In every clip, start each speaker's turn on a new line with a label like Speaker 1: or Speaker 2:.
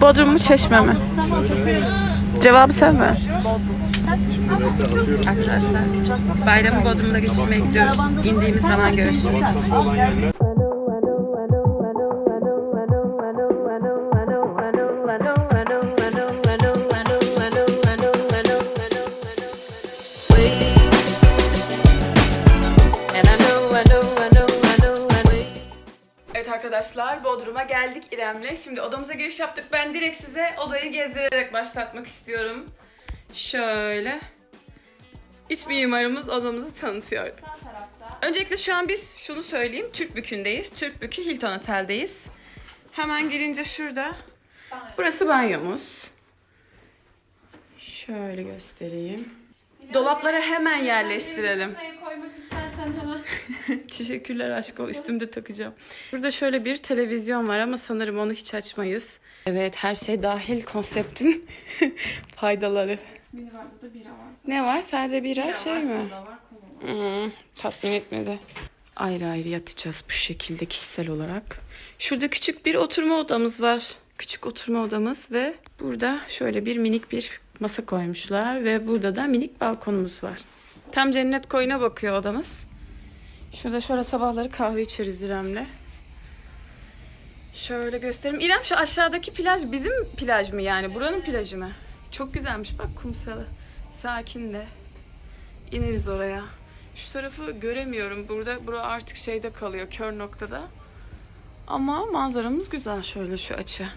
Speaker 1: Bodrum mu Çeşme mi? Cevabı sen ver. Arkadaşlar bayramı Bodrum'da geçirmeye gidiyoruz. İndiğimiz zaman görüşürüz. Bodrum'a geldik İrem'le. Şimdi odamıza giriş yaptık. Ben direkt size odayı gezdirerek başlatmak istiyorum. Şöyle. İç mimarımız odamızı tanıtıyor. Öncelikle şu an biz şunu söyleyeyim. Türk Bükü'ndeyiz. Türk Bükü Hilton Otel'deyiz. Hemen girince şurada. Burası banyomuz. Şöyle göstereyim. Dolaplara hemen yerleştirelim.
Speaker 2: Sayı koymak istersen hemen.
Speaker 1: Teşekkürler aşkım. Üstümde takacağım. Burada şöyle bir televizyon var ama sanırım onu hiç açmayız. Evet her şey dahil konseptin faydaları.
Speaker 2: Var burada bira var.
Speaker 1: Ne var? Sadece bira şey mi?
Speaker 2: Soda var, kola var.
Speaker 1: Hmm, tatmin etmedi. Ayrı ayrı yatacağız bu şekilde kişisel olarak. Şurada küçük bir oturma odamız var. Küçük oturma odamız ve burada şöyle bir minik bir masa koymuşlar ve burada da minik balkonumuz var. Tam cennet koyuna bakıyor odamız. Şurada şöyle sabahları kahve içeriz İrem'le. Şöyle göstereyim. İrem şu aşağıdaki plaj bizim plaj mı yani? Buranın plajı mı? Çok güzelmiş bak kumsalı. Sakin de. İneriz oraya. Şu tarafı göremiyorum. Burada bura artık şeyde kalıyor kör noktada. Ama manzaramız güzel şöyle şu açı.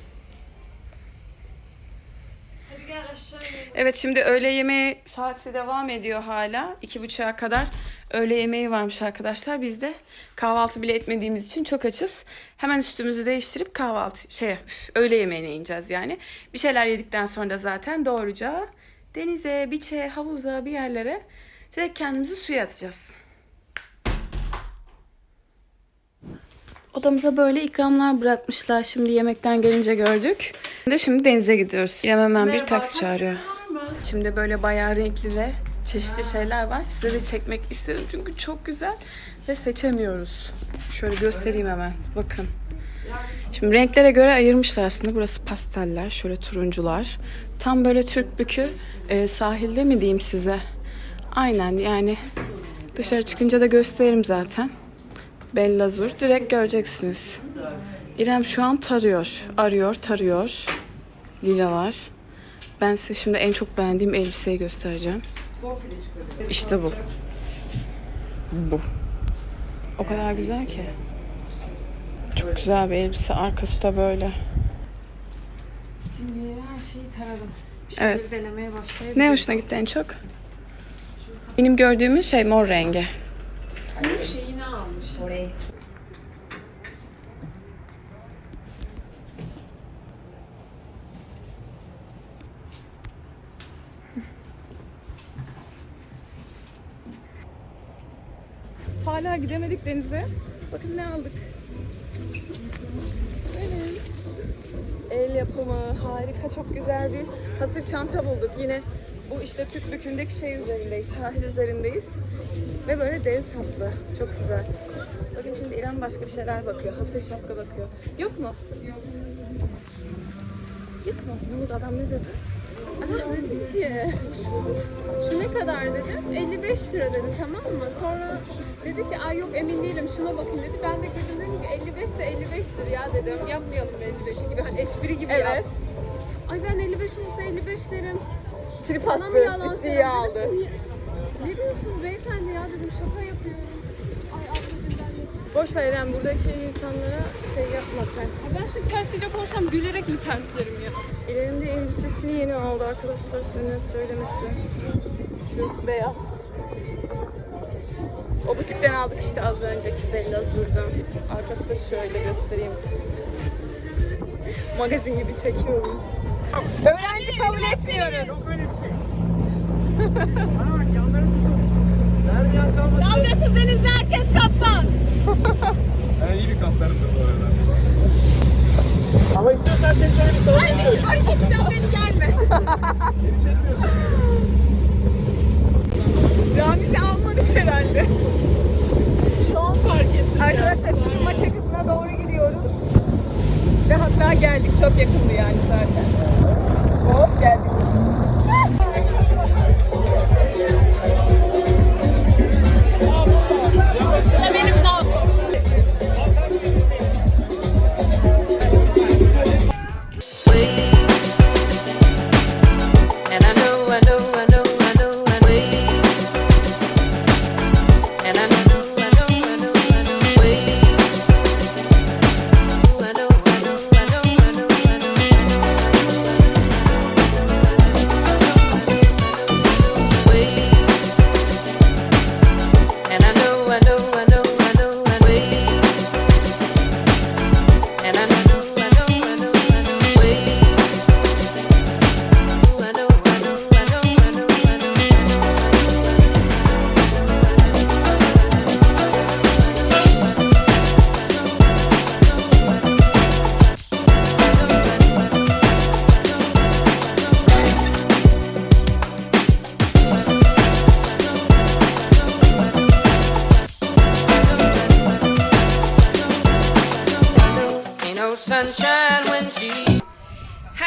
Speaker 2: Hadi gel aşağı.
Speaker 1: Evet şimdi öğle yemeği saati devam ediyor hala. iki buçuğa kadar öğle yemeği varmış arkadaşlar. Biz de kahvaltı bile etmediğimiz için çok açız. Hemen üstümüzü değiştirip kahvaltı şey öğle yemeğine ineceğiz yani. Bir şeyler yedikten sonra da zaten doğruca denize, biçe, havuza bir yerlere direkt kendimizi suya atacağız. Odamıza böyle ikramlar bırakmışlar. Şimdi yemekten gelince gördük. Şimdi, şimdi denize gidiyoruz. İrem hemen bir
Speaker 2: Merhaba,
Speaker 1: taksi çağırıyor. Şimdi böyle bayağı renkli ve çeşitli şeyler var. Size de çekmek istedim çünkü çok güzel ve seçemiyoruz. Şöyle göstereyim hemen. Bakın. Şimdi renklere göre ayırmışlar aslında. Burası pasteller, şöyle turuncular. Tam böyle Türk bükü e, sahilde mi diyeyim size? Aynen yani dışarı çıkınca da gösteririm zaten. Bellazur. Direkt göreceksiniz. İrem şu an tarıyor. Arıyor, tarıyor. Lilalar. Ben size şimdi en çok beğendiğim elbiseyi göstereceğim. İşte bu. Bu. O kadar güzel ki. Çok güzel bir elbise. Arkası da böyle.
Speaker 2: Şimdi her şeyi taradım. Bir
Speaker 1: Evet.
Speaker 2: denemeye başlayabiliriz.
Speaker 1: Ne hoşuna gitti en çok? Benim gördüğümün şey mor rengi.
Speaker 2: Bu şeyini almış.
Speaker 1: Hala gidemedik denize. Bakın ne aldık. Benim. El yapımı harika çok güzel bir hasır çanta bulduk. Yine bu işte Türk Bükü'ndeki şey üzerindeyiz, sahil üzerindeyiz. Ve böyle deniz tatlı. Çok güzel. Bakın şimdi İrem başka bir şeyler bakıyor. Hasır şapka bakıyor. Yok mu? Yok mu? Ne oldu adam ne dedi?
Speaker 3: Aha dedi ki şu ne kadar dedim 55 lira dedi tamam mı sonra dedi ki ay yok emin değilim şuna bakın dedi ben de güldüm dedim ki 55 ise 55'tir ya dedim yapmayalım 55 gibi hani espri gibi
Speaker 1: Evet.
Speaker 3: yap. Ay ben 55 olsa 55 derim.
Speaker 1: Trip
Speaker 3: Sana mı
Speaker 1: attı,
Speaker 3: yalan
Speaker 1: ciddiye aldı.
Speaker 3: Dedim Ne diyorsunuz beyefendi ya dedim şaka yapıyorum. Ay ablacığım ben de.
Speaker 1: Boş ver İrem buradaki insanlara şey yapma sen.
Speaker 3: Ay ben seni tersleyecek olsam gülerek mi terslerim ya?
Speaker 1: İrem'in de elbisesini yeni aldı arkadaşlar size söylemesi. Şu beyaz. O butikten aldık işte az önceki Bella Zur'dan. Arkası da şöyle göstereyim. Magazin gibi çekiyorum. Öğrenci kabul etmiyoruz.
Speaker 3: Dalgasız denizde herkes kaptan.
Speaker 4: Ben iyi bir kaptanımdır bu arada. Ama istiyorsan seni şöyle bir savunma
Speaker 3: Ay bir yukarı gideceğim beni gelme.
Speaker 1: Ramiz'i almadık herhalde.
Speaker 3: Şu an fark ettim.
Speaker 1: Arkadaşlar
Speaker 5: şimdi maç akısına doğru gidiyoruz. Ve hatta geldik. Çok yakındı yani zaten.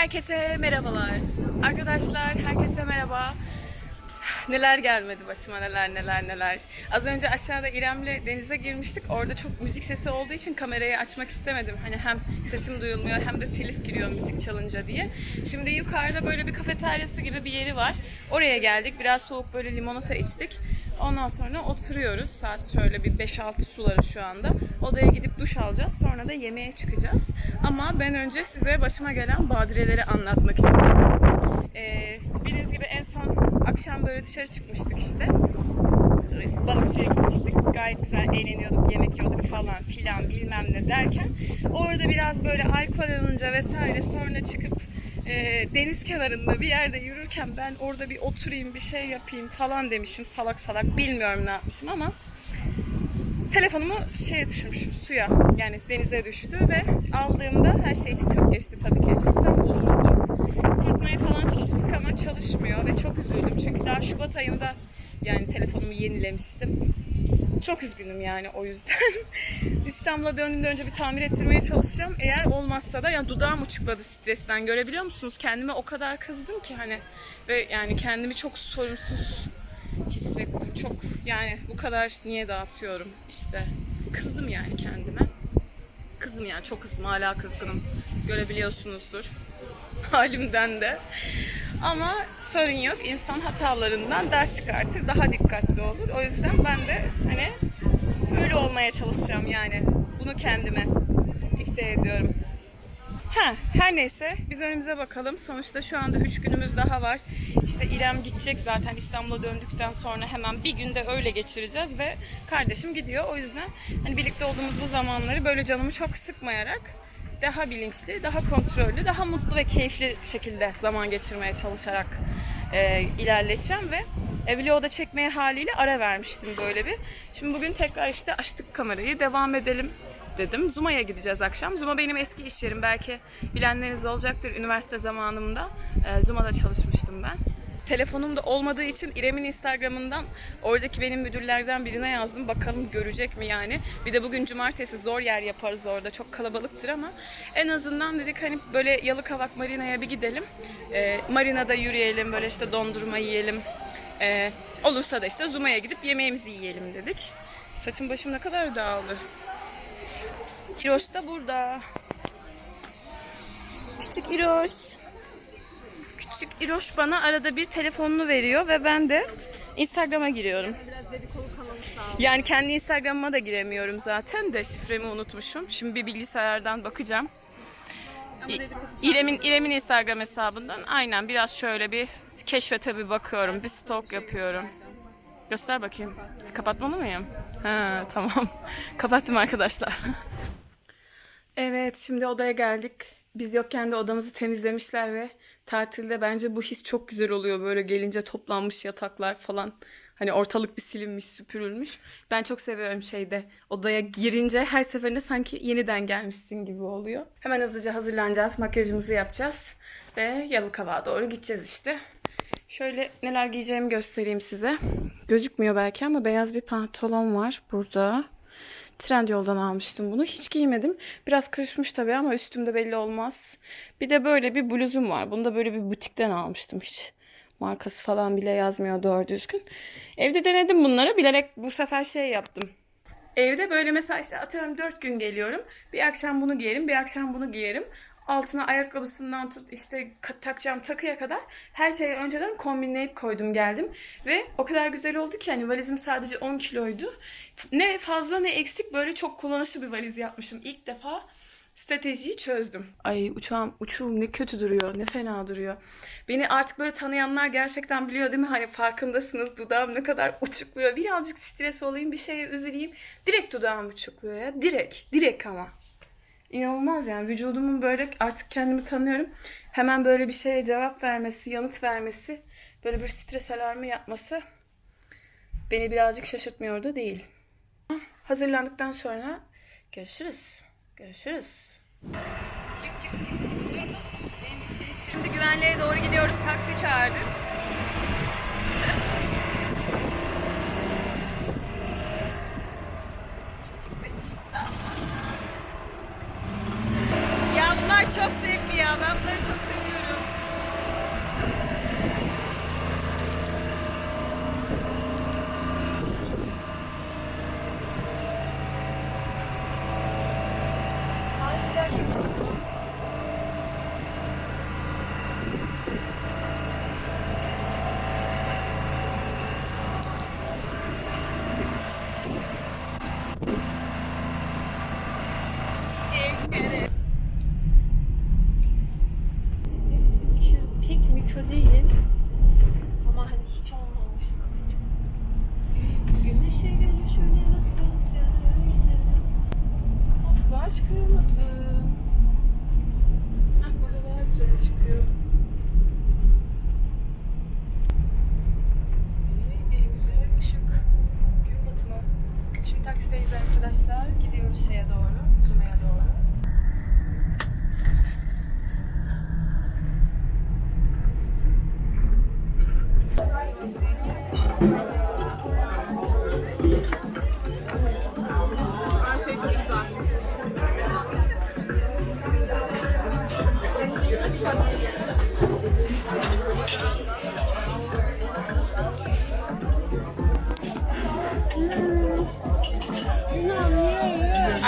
Speaker 1: Herkese merhabalar. Arkadaşlar herkese merhaba. Neler gelmedi başıma neler neler neler. Az önce aşağıda İrem'le denize girmiştik. Orada çok müzik sesi olduğu için kamerayı açmak istemedim. Hani hem sesim duyulmuyor hem de telif giriyor müzik çalınca diye. Şimdi yukarıda böyle bir kafeteryası gibi bir yeri var. Oraya geldik. Biraz soğuk böyle limonata içtik. Ondan sonra oturuyoruz. Saat şöyle bir 5-6 suları şu anda. Odaya gidip duş alacağız. Sonra da yemeğe çıkacağız. Ama ben önce size başıma gelen badireleri anlatmak istiyorum. Ee, bildiğiniz gibi en son akşam böyle dışarı çıkmıştık işte. Balıkçıya gitmiştik. Gayet güzel eğleniyorduk, yemek yiyorduk falan filan bilmem ne derken. Orada biraz böyle alkol alınca vesaire sonra çıkıp e, deniz kenarında bir yerde yürürken ben orada bir oturayım bir şey yapayım falan demişim salak salak bilmiyorum ne yapmışım ama telefonumu şeye düşürmüşüm suya yani denize düştü ve aldığımda her şey için çok geçti tabii ki çoktan bozuldu. Kurutmaya falan çalıştık ama çalışmıyor ve çok üzüldüm çünkü daha Şubat ayında yani telefonumu yenilemiştim. Çok üzgünüm yani o yüzden. İstanbul'a döndüğümde önce bir tamir ettirmeye çalışacağım. Eğer olmazsa da yani dudağım uçukladı stresten. Görebiliyor musunuz? Kendime o kadar kızdım ki hani ve yani kendimi çok sorumsuz hissettim. Çok yani bu kadar niye dağıtıyorum işte. Kızdım yani kendime. Kızdım yani çok kızdım. Hala kızgınım. Görebiliyorsunuzdur. Halimden de. Ama sorun yok. İnsan hatalarından ders çıkartır. Daha dikkatli olur. O yüzden ben de hani öyle olmaya çalışacağım yani. Bunu kendime dikte ediyorum. Ha, her neyse biz önümüze bakalım. Sonuçta şu anda 3 günümüz daha var. İşte İrem gidecek zaten İstanbul'a döndükten sonra hemen bir günde öyle geçireceğiz ve kardeşim gidiyor. O yüzden hani birlikte olduğumuz bu zamanları böyle canımı çok sıkmayarak daha bilinçli, daha kontrollü, daha mutlu ve keyifli şekilde zaman geçirmeye çalışarak e, ilerleteceğim ve e, vlogu çekmeye haliyle ara vermiştim böyle bir. Şimdi bugün tekrar işte açtık kamerayı, devam edelim dedim. Zuma'ya gideceğiz akşam. Zuma benim eski iş yerim. Belki bilenleriniz olacaktır. Üniversite zamanımda e, Zuma'da çalışmıştım ben. Telefonum da olmadığı için İrem'in Instagram'ından oradaki benim müdürlerden birine yazdım. Bakalım görecek mi yani. Bir de bugün cumartesi zor yer yaparız orada. Çok kalabalıktır ama en azından dedik hani böyle Yalıkavak Marina'ya bir gidelim. E, marina'da yürüyelim, böyle işte dondurma yiyelim. E, olursa da işte Zuma'ya gidip yemeğimizi yiyelim dedik. Saçım başım ne kadar dağıldı. İroş da burada. Küçük İroş. Küçük İroş bana arada bir telefonunu veriyor ve ben de Instagram'a giriyorum. Yani kendi Instagram'ıma da giremiyorum zaten de şifremi unutmuşum. Şimdi bir bilgisayardan bakacağım. İrem'in İrem'in Instagram hesabından aynen biraz şöyle bir keşfete bir bakıyorum. Bir stalk yapıyorum. Göster bakayım. Kapatmalı mıyım? Ha, tamam. Kapattım arkadaşlar. Evet, şimdi odaya geldik. Biz yokken de odamızı temizlemişler ve tatilde bence bu his çok güzel oluyor. Böyle gelince toplanmış yataklar falan. Hani ortalık bir silinmiş, süpürülmüş. Ben çok seviyorum şeyde. Odaya girince her seferinde sanki yeniden gelmişsin gibi oluyor. Hemen hızlıca hazırlanacağız, makyajımızı yapacağız. Ve Yalıkavak'a doğru gideceğiz işte. Şöyle neler giyeceğimi göstereyim size. Gözükmüyor belki ama beyaz bir pantolon var burada. Trendyol'dan almıştım bunu. Hiç giymedim. Biraz kırışmış tabii ama üstümde belli olmaz. Bir de böyle bir bluzum var. Bunu da böyle bir butikten almıştım hiç. Markası falan bile yazmıyor doğru düzgün. Evde denedim bunları. Bilerek bu sefer şey yaptım. Evde böyle mesela işte atıyorum 4 gün geliyorum. Bir akşam bunu giyerim, bir akşam bunu giyerim. Altına ayakkabısından tut işte ka- takacağım takıya kadar her şeyi önceden kombinleyip koydum geldim. Ve o kadar güzel oldu ki hani valizim sadece 10 kiloydu. Ne fazla ne eksik böyle çok kullanışlı bir valiz yapmışım. İlk defa stratejiyi çözdüm. Ay uçağım uçuğum ne kötü duruyor, ne fena duruyor. Beni artık böyle tanıyanlar gerçekten biliyor değil mi? Hani farkındasınız dudağım ne kadar uçukluyor. Birazcık stres olayım, bir şeye üzüleyim. Direkt dudağım uçukluyor ya. Direkt, direkt ama. İnanılmaz yani vücudumun böyle artık kendimi tanıyorum. Hemen böyle bir şeye cevap vermesi, yanıt vermesi, böyle bir stres alarmı yapması beni birazcık şaşırtmıyor değil. Hazırlandıktan sonra görüşürüz. Görüşürüz. Çık çık çık çık. Şimdi güvenliğe doğru gidiyoruz. Taksi çağırdı. Ya bunlar çok zevkli ya. Ben bunları çok seviyorum.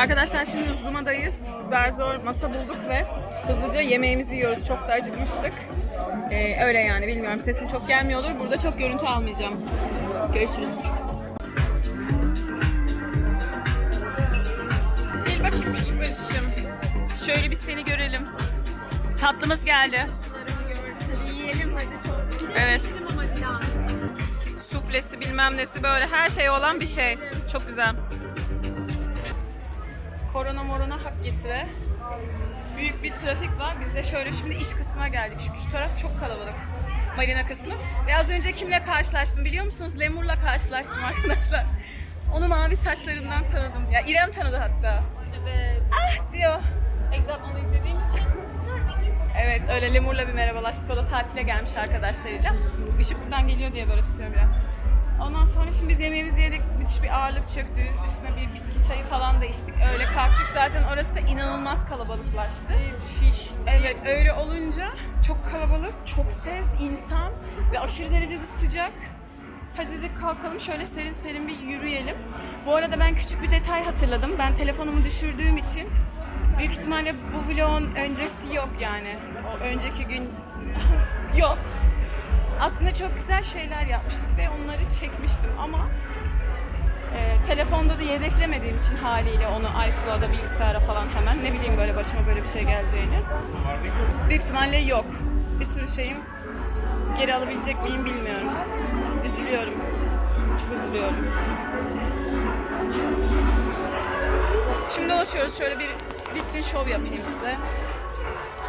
Speaker 1: Arkadaşlar şimdi Zuma'dayız. Zar zor masa bulduk ve hızlıca yemeğimizi yiyoruz. Çok da acıkmıştık. Ee, öyle yani bilmiyorum sesim çok gelmiyordur. Burada çok görüntü almayacağım. Görüşürüz. Gel bakayım küçük barışım. Şöyle bir seni görelim. Tatlımız geldi.
Speaker 3: Yiyelim hadi çok. Bir de
Speaker 1: Evet.
Speaker 3: şiştim ama Dilan.
Speaker 1: Suflesi bilmem nesi böyle her şey olan bir şey. Çok güzel. Korona morona hak getire. Büyük bir trafik var. Biz de şöyle şimdi iç kısma geldik. Şu, şu taraf çok kalabalık. Marina kısmı. Ve az önce kimle karşılaştım biliyor musunuz? Lemur'la karşılaştım arkadaşlar. Onu mavi saçlarından tanıdım. Ya İrem tanıdı hatta.
Speaker 3: Evet.
Speaker 1: Ah diyor.
Speaker 3: Exatman'ı izlediğim için
Speaker 1: Evet öyle Lemur'la bir merhabalaştık. O da tatile gelmiş arkadaşlarıyla. Işık buradan geliyor diye böyle tutuyor biraz. Ondan sonra şimdi biz yemeğimizi yedik. Müthiş bir ağırlık çöktü. Üstüne bir bitki çayı falan da içtik. Öyle kalktık. Zaten orası da inanılmaz kalabalıklaştı.
Speaker 3: şiş.
Speaker 1: Evet öyle olunca çok kalabalık, çok ses, insan ve aşırı derecede sıcak. Hadi dedik kalkalım şöyle serin serin bir yürüyelim. Bu arada ben küçük bir detay hatırladım. Ben telefonumu düşürdüğüm için büyük ihtimalle bu vlogun öncesi yok yani. O önceki gün yok. Aslında çok güzel şeyler yapmıştık ve onları çekmiştim ama e, telefonda da yedeklemediğim için haliyle onu iCloud'a bilgisayara falan hemen ne bileyim böyle başıma böyle bir şey geleceğini. Büyük ihtimalle yok. Bir sürü şeyim geri alabilecek miyim bilmiyorum. Üzülüyorum. Çok üzülüyorum. Şimdi dolaşıyoruz. Şöyle bir vitrin şov yapayım size.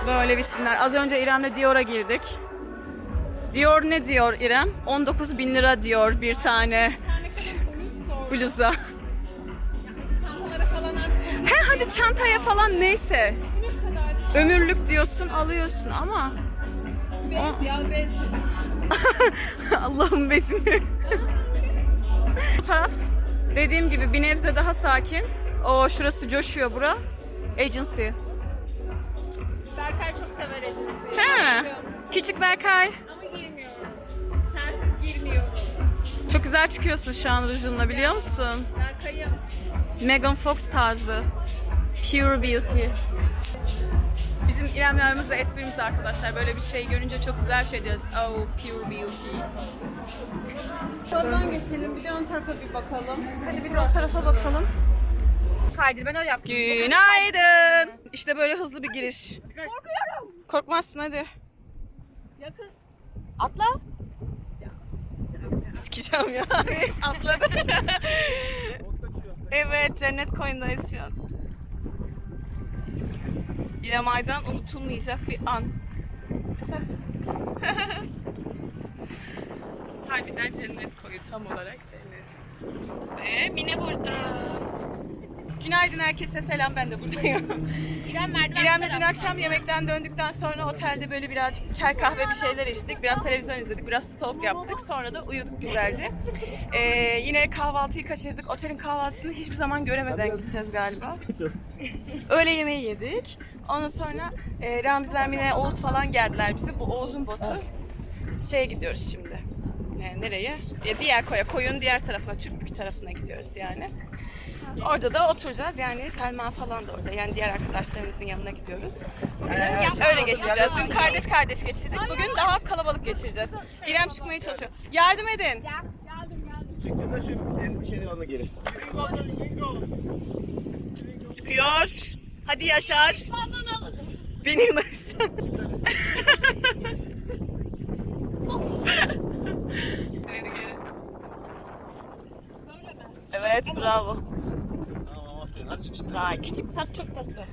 Speaker 1: Böyle vitrinler. Az önce İrem'le Dior'a girdik. Dior ne diyor İrem? 19 bin lira diyor bir tane bluza.
Speaker 3: Çantalara falan artık
Speaker 1: He hadi çantaya falan neyse. Ömürlük diyorsun alıyorsun ama
Speaker 3: bez ya bez.
Speaker 1: Allah'ın besini. Bu taraf dediğim gibi bir nebze daha sakin. O şurası coşuyor bura. Agency.
Speaker 3: Berkay çok sever agency'yi.
Speaker 1: He. Küçük Berkay. Çok güzel çıkıyorsun şu an rujunla biliyor musun?
Speaker 3: Berkay'ım.
Speaker 1: Megan Fox tarzı. Pure Beauty. Bizim İrem Yarımızla esprimiz arkadaşlar. Böyle bir şey görünce çok güzel şey diyoruz. Oh, Pure Beauty.
Speaker 3: Yoldan geçelim. Bir de ön tarafa bir bakalım.
Speaker 1: Hadi bir de o tarafa bakalım.
Speaker 2: Kaydır ben öyle yaptım.
Speaker 1: Günaydın. İşte böyle hızlı bir giriş. Korkuyorum. Korkmazsın hadi.
Speaker 3: Yakın.
Speaker 1: Atla. Sikeceğim ya. Atladı. evet cennet koyundayız şu an. İrem Ay'dan unutulmayacak bir an. Harbiden cennet koyu tam olarak cennet. Ve Mine burada. Günaydın herkese selam ben de buradayım.
Speaker 2: İrem merdiven
Speaker 1: İrem'le dün akşam yemekten döndükten sonra otelde böyle birazcık çay kahve bir şeyler içtik. Biraz televizyon izledik, biraz stalk yaptık. Sonra da uyuduk güzelce. Ee, yine kahvaltıyı kaçırdık. Otelin kahvaltısını hiçbir zaman göremeden gideceğiz galiba. Öğle yemeği yedik. Ondan sonra e, Ramizler, Mine, Oğuz falan geldiler bize. Bu Oğuz'un botu. Şeye gidiyoruz şimdi. Ne, nereye? Ya diğer koya, koyun diğer tarafına, Türkbük tarafına gidiyoruz yani. Orada da oturacağız yani Selma falan da orada. Yani diğer arkadaşlarımızın yanına gidiyoruz. Öyle geçireceğiz. Dün kardeş kardeş geçirdik. Bugün daha kalabalık geçireceğiz. İrem çıkmaya çalışıyor. Yardım edin.
Speaker 6: Çıktığında şu bir şeyden alın geri.
Speaker 1: Çıkıyor. Hadi Yaşar. Beni Yunanistan. Geri. Evet bravo. Vay küçük tat çok tatlı.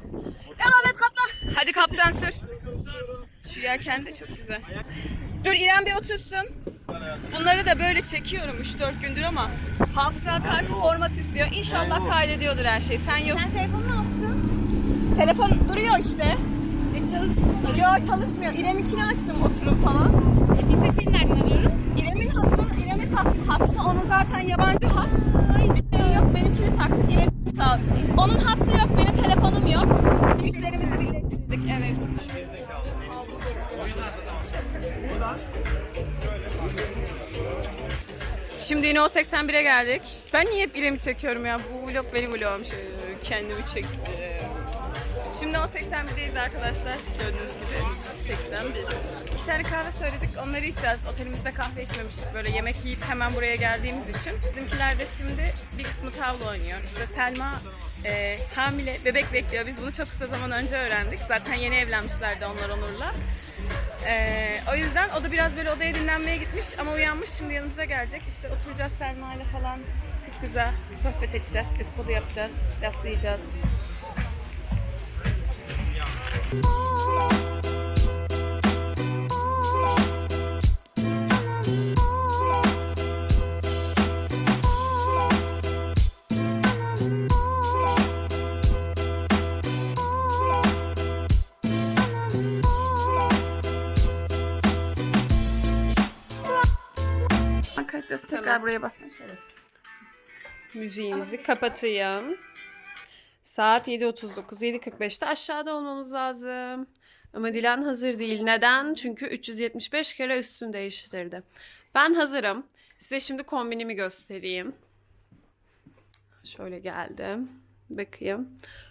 Speaker 1: Devam et kaptan. Hadi kaptan sür. Şu yelken de çok güzel. Dur İrem bir otursun. Bunları da böyle çekiyorum 3-4 gündür ama hafıza kartı format istiyor. İnşallah kaydediyordur her şey. Sen yok.
Speaker 2: Sen telefonu ne yaptın?
Speaker 1: Telefon duruyor işte.
Speaker 2: E çalışmıyor.
Speaker 1: Yo çalışmıyor. İrem'inkini açtım oturup falan.
Speaker 2: E biz de seni nereden arıyoruz?
Speaker 1: İrem'in hattını, İrem'e taktım hattını. Onun zaten yabancı hat. Bir şey yok. Benimkini taktık. İrem'inkini Onun hattı yok. Benim telefonum yok. Güçlerimizi birleştirdik. Evet. Şimdi yine o 81'e geldik. Ben niye hep İrem'i çekiyorum ya? Bu vlog benim vlogum. Kendimi çektim. Şimdi o 81'deyiz arkadaşlar. Gördüğünüz gibi 81. İki tane kahve söyledik. Onları içeceğiz. Otelimizde kahve içmemiştik. Böyle yemek yiyip hemen buraya geldiğimiz için. Bizimkiler de şimdi bir kısmı tavla oynuyor. İşte Selma e, hamile, bebek bekliyor. Biz bunu çok kısa zaman önce öğrendik. Zaten yeni evlenmişlerdi onlar Onur'la. E, o yüzden o da biraz böyle odaya dinlenmeye gitmiş ama uyanmış. Şimdi yanımıza gelecek. İşte oturacağız Selma ile falan. Kız kıza sohbet edeceğiz, dedikodu yapacağız, laflayacağız. Arkadaşlar tekrar buraya basın.
Speaker 3: Müziğimizi kapatayım. Saat 7.39. 7.45'te aşağıda olmamız lazım. Ama Dilan hazır değil. Neden? Çünkü 375 kere üstünü değiştirdi. Ben hazırım. Size şimdi kombinimi göstereyim. Şöyle geldim. Bakayım.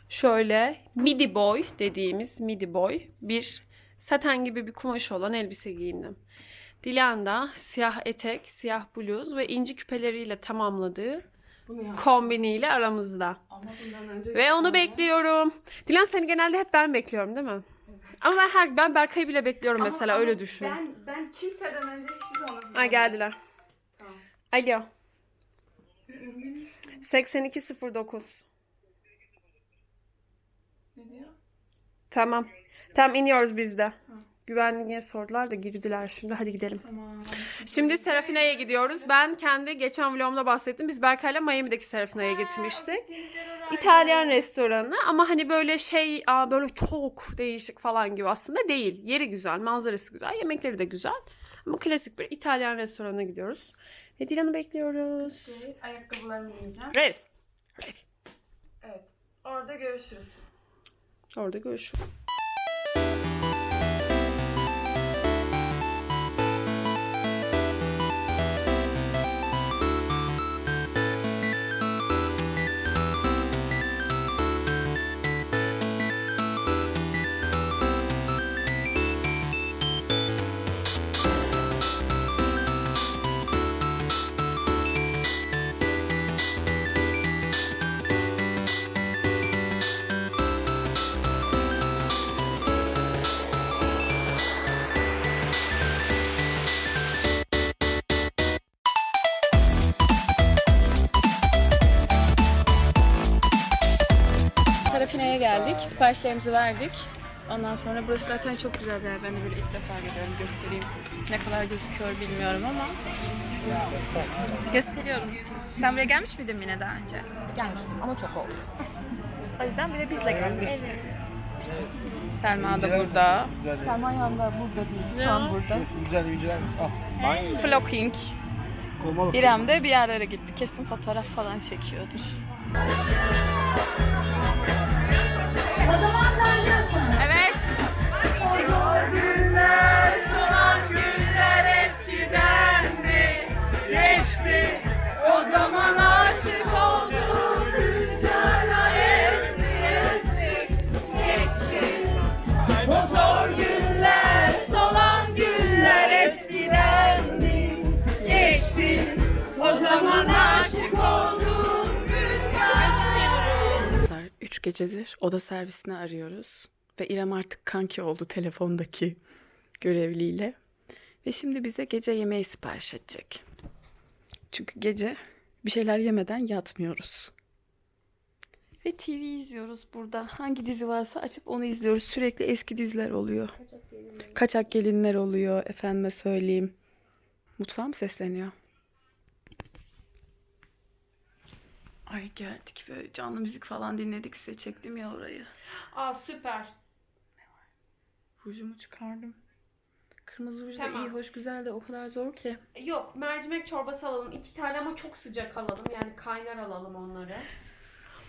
Speaker 3: Şöyle midi boy dediğimiz midi boy bir saten gibi bir kumaş olan elbise giyindim. Dilan da siyah etek, siyah bluz ve inci küpeleriyle tamamladığı kombiniyle aramızda. Ve onu bekliyorum. Dilan seni genelde hep ben bekliyorum değil mi? Ama ben her ben Berkay'ı bile bekliyorum mesela öyle düşün.
Speaker 1: Ben, ben kimseden önce hiçbir zaman
Speaker 3: Ha geldiler. Alo. 8209.
Speaker 1: Ne diyor?
Speaker 3: Tamam. Tamam iniyoruz biz de. Güvenliğe sordular da girdiler şimdi. Hadi gidelim. Şimdi Serafina'ya gidiyoruz. Ben kendi geçen vlogumda bahsettim. Biz Berkay'la Miami'deki Serafina'ya gitmiştik. İtalyan restoranı ama hani böyle şey böyle çok değişik falan gibi aslında değil. Yeri güzel, manzarası güzel, yemekleri de güzel. Ama klasik bir İtalyan restoranına gidiyoruz. Ve Dilan'ı bekliyoruz.
Speaker 1: Ayakkabılarımı giyeceğim.
Speaker 3: Ready.
Speaker 1: Evet. Orada görüşürüz. Orada görüşürüz. Siparişlerimizi verdik. Ondan sonra burası zaten çok güzel bir yer. Ben de böyle ilk defa geliyorum. Göstereyim. Ne kadar gözüküyor bilmiyorum ama. Gösteriyorum. Sen buraya gelmiş miydin yine daha önce?
Speaker 2: Gelmiştim ama çok oldu.
Speaker 1: O yüzden bir de bizle geldik. Selma da burada.
Speaker 2: Selman yanında burada değil. Şu an burada.
Speaker 6: Resmi güzel videolar mısın? Al.
Speaker 1: Flocking. İrem de bir yerlere gitti. Kesin fotoğraf falan çekiyordur. 子供さん gecedir oda servisini arıyoruz. Ve İrem artık kanki oldu telefondaki görevliyle. Ve şimdi bize gece yemeği sipariş edecek. Çünkü gece bir şeyler yemeden yatmıyoruz. Ve TV izliyoruz burada. Hangi dizi varsa açıp onu izliyoruz. Sürekli eski diziler oluyor. Kaçak gelinler oluyor. Efendime söyleyeyim. Mutfağım sesleniyor. Ay geldik böyle canlı müzik falan dinledik size çektim ya orayı.
Speaker 3: Aa süper.
Speaker 1: Rujumu çıkardım. Kırmızı ruj da
Speaker 3: Tamam.
Speaker 1: iyi, hoş, güzel de o kadar zor ki.
Speaker 3: Yok mercimek çorbası alalım. iki tane ama çok sıcak alalım. Yani kaynar alalım onları.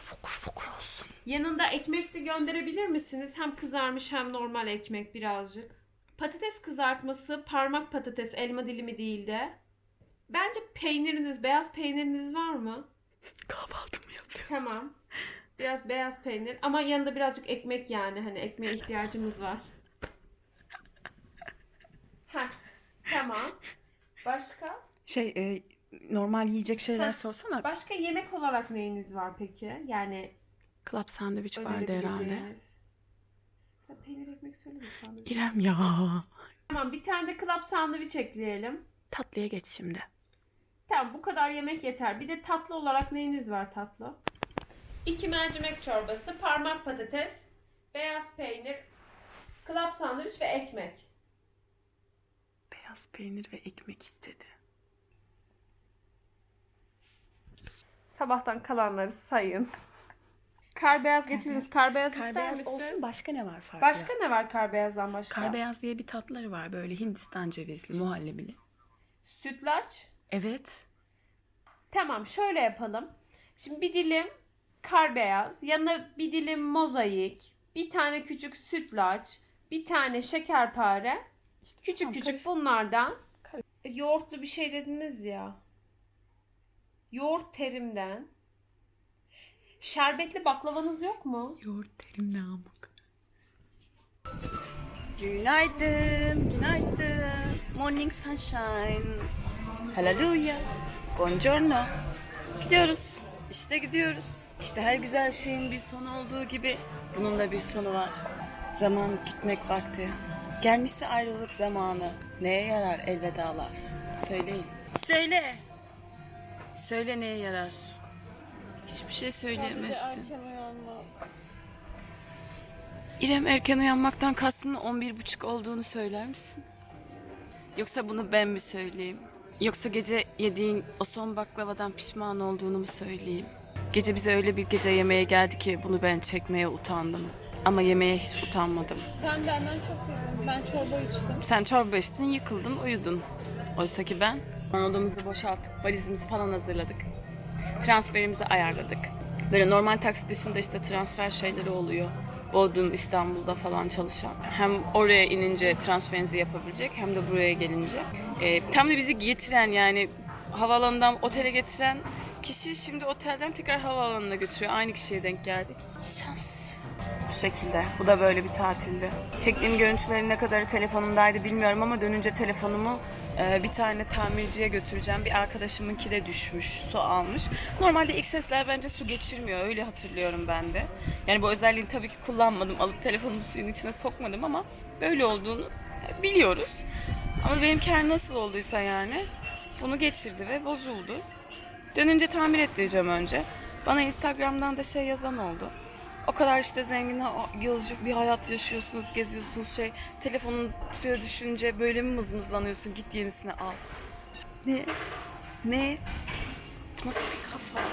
Speaker 1: Fokur fokur olsun.
Speaker 3: Yanında ekmek de gönderebilir misiniz? Hem kızarmış hem normal ekmek birazcık. Patates kızartması, parmak patates, elma dilimi değil de. Bence peyniriniz, beyaz peyniriniz var mı?
Speaker 1: Kahvaltımı yapıyorum.
Speaker 3: Tamam. Biraz beyaz peynir ama yanında birazcık ekmek yani. Hani ekmeğe ihtiyacımız var. Heh, tamam. Başka?
Speaker 1: Şey e, normal yiyecek şeyler
Speaker 3: Ha.
Speaker 1: sorsana.
Speaker 3: Başka yemek olarak neyiniz var peki? Yani
Speaker 1: Club sandviç vardı herhalde.
Speaker 3: önerebileceğiniz. Mesela peynir ekmek söyleme sandviç.
Speaker 1: İrem ya.
Speaker 3: Tamam bir tane de club sandviç ekleyelim.
Speaker 1: Tatlıya geç şimdi.
Speaker 3: Tamam bu kadar yemek yeter. Bir de tatlı olarak neyiniz var tatlı? İki mercimek çorbası, parmak patates, beyaz peynir, club sandviç ve ekmek.
Speaker 1: Beyaz peynir ve ekmek istedi.
Speaker 3: Sabahtan kalanları sayın. Kar beyaz getiriniz. Kar beyaz ister misin?
Speaker 1: olsun başka ne var farklı?
Speaker 3: Başka ne var kar beyazdan başka?
Speaker 1: Kar beyaz diye bir tatlıları var böyle Hindistan cevizli, muhallebili.
Speaker 3: Sütlaç.
Speaker 1: Evet.
Speaker 3: Tamam şöyle yapalım. Şimdi bir dilim kar beyaz, yanına bir dilim mozaik, bir tane küçük sütlaç, bir tane şekerpare. Küçük
Speaker 1: tamam,
Speaker 3: küçük
Speaker 1: karış-
Speaker 3: bunlardan. E, Yoğurtlu bir şey dediniz ya. Yoğurt terimden. Şerbetli baklavanız yok mu?
Speaker 1: Yoğurt derim namık. Günaydın, günaydın. Morning sunshine. Hallelujah. Buongiorno. Gidiyoruz. İşte gidiyoruz. İşte her güzel şeyin bir sonu olduğu gibi bunun da bir sonu var. Zaman gitmek vakti. Gelmişse ayrılık zamanı. Neye yarar elvedalar? Söyleyin. Söyle. Söyle neye yarar? Hiçbir şey söyleyemezsin. İrem erken uyanmaktan kastının 11.30 olduğunu söyler misin? Yoksa bunu ben mi söyleyeyim? Yoksa gece yediğin o son baklavadan pişman olduğunu mu söyleyeyim? Gece bize öyle bir gece yemeğe geldi ki bunu ben çekmeye utandım. Ama yemeğe hiç utanmadım.
Speaker 2: Sen benden çok yedin. Ben çorba içtim.
Speaker 1: Sen çorba içtin, yıkıldın, uyudun. Oysa ki ben odamızı boşalttık, valizimizi falan hazırladık. Transferimizi ayarladık. Böyle normal taksi dışında işte transfer şeyleri oluyor. Bodrum, İstanbul'da falan çalışan. Hem oraya inince transferinizi yapabilecek hem de buraya gelince. Ee, tam da bizi getiren yani havaalanından otele getiren kişi şimdi otelden tekrar havaalanına götürüyor. Aynı kişiye denk geldik. Şans. Bu şekilde. Bu da böyle bir tatildi. Çektiğim görüntülerin ne kadarı telefonumdaydı bilmiyorum ama dönünce telefonumu e, bir tane tamirciye götüreceğim. Bir arkadaşımınki de düşmüş, su almış. Normalde ilk sesler bence su geçirmiyor. Öyle hatırlıyorum ben de. Yani bu özelliğini tabii ki kullanmadım. Alıp telefonumu suyun içine sokmadım ama böyle olduğunu biliyoruz. Ama benimki her nasıl olduysa yani bunu geçirdi ve bozuldu. Dönünce tamir ettireceğim önce. Bana Instagram'dan da şey yazan oldu. O kadar işte zengin yılcık bir hayat yaşıyorsunuz, geziyorsunuz şey. Telefonun suya düşünce böyle mi mızmızlanıyorsun? Git yenisini al. Ne? Ne? Nasıl bir kafa?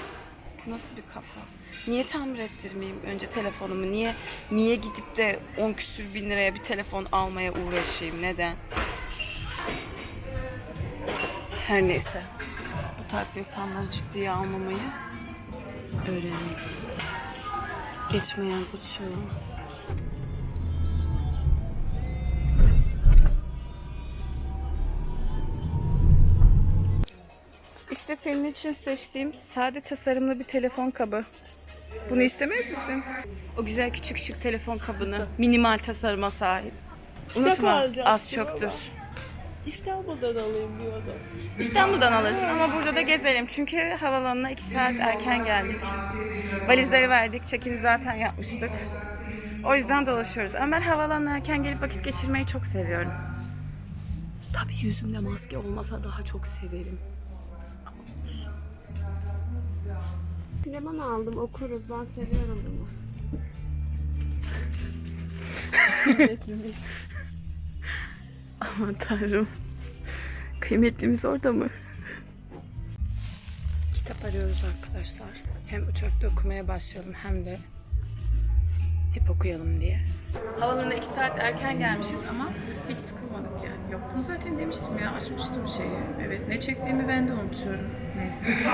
Speaker 1: Nasıl bir kafa? Niye tamir ettirmeyeyim önce telefonumu? Niye niye gidip de 10 küsür bin liraya bir telefon almaya uğraşayım? Neden? Her neyse. Bu tarz insanları ciddiye almamayı öğrenmek. Geçmeyen şu. İşte senin için seçtiğim sade tasarımlı bir telefon kabı. Bunu istemez misin? O güzel küçük şık telefon kabını minimal tasarıma sahip. Unutma az çoktur.
Speaker 2: İstanbul'dan alayım diyordu.
Speaker 1: İstanbul'dan alırsın ama burada da gezelim. Çünkü havalanına 2 saat erken geldik. Valizleri verdik. Çekini zaten yapmıştık. O yüzden dolaşıyoruz. Ama ben havalanına erken gelip vakit geçirmeyi çok seviyorum. Tabii yüzümde maske olmasa daha çok severim.
Speaker 3: Leman aldım okuruz ben seviyorum bunu.
Speaker 1: Aman tanrım. Kıymetlimiz orada mı? Kitap arıyoruz arkadaşlar. Hem uçakta okumaya başlayalım hem de hep okuyalım diye. Havalarına iki saat erken gelmişiz ama hiç sıkılmadık yani. Yok bunu zaten demiştim ya açmıştım şeyi. Evet ne çektiğimi ben de unutuyorum. Neyse.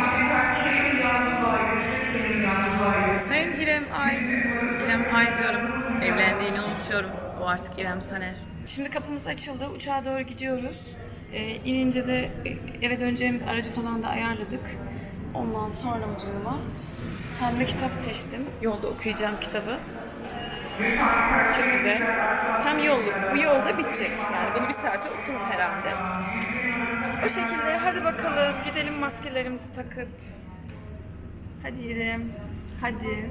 Speaker 1: Sayın İrem Ay. İrem Ay diyorum. Evlendiğini unutuyorum. O artık İrem Saner. Şimdi kapımız açıldı. Uçağa doğru gidiyoruz. Ee, inince de e, eve döneceğimiz aracı falan da ayarladık. Ondan sonra ucuma kendime kitap seçtim. Yolda okuyacağım kitabı. Çok güzel. Tam yolluk. Bu yolda bitecek. Yani bunu bir saate okurum herhalde. O şekilde hadi bakalım gidelim maskelerimizi takıp. Hadi İrem. Hadi.